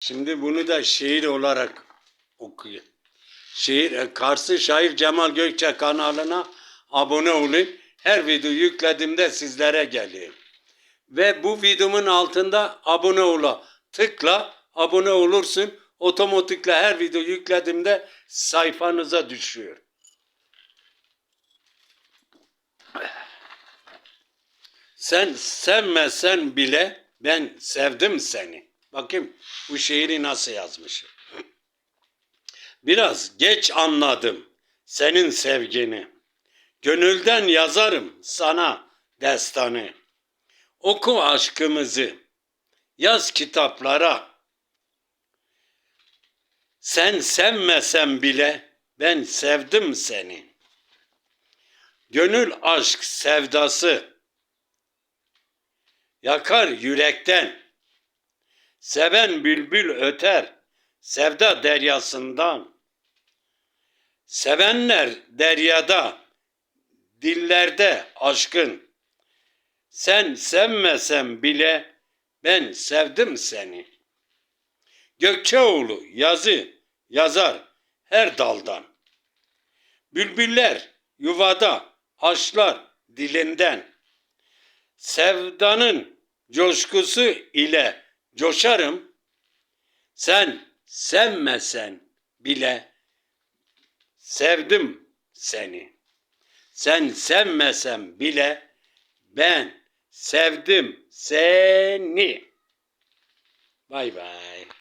Şimdi bunu da şiir olarak okuyor. Şiir, e, Karşı Şair Cemal Gökçe kanalına abone olun. Her video yüklediğimde sizlere geliyor. Ve bu videomun altında abone ola. Tıkla abone olursun. Otomatikle her video yüklediğimde sayfanıza düşüyor. Sen sevmesen bile ben sevdim seni. Bakayım bu şiiri nasıl yazmışım. Biraz geç anladım senin sevgini. Gönülden yazarım sana destanı. Oku aşkımızı. Yaz kitaplara. Sen sevmesen bile ben sevdim seni. Gönül aşk sevdası yakar yürekten. Seven bülbül öter sevda deryasından. Sevenler deryada, dillerde aşkın. Sen sevmesen bile ben sevdim seni. Gökçeoğlu yazı yazar her daldan. Bülbüller yuvada haşlar dilinden. Sevdanın coşkusu ile coşarım. Sen sevmesen bile sevdim seni. Sen sevmesen bile ben sevdim seni. Bay bay.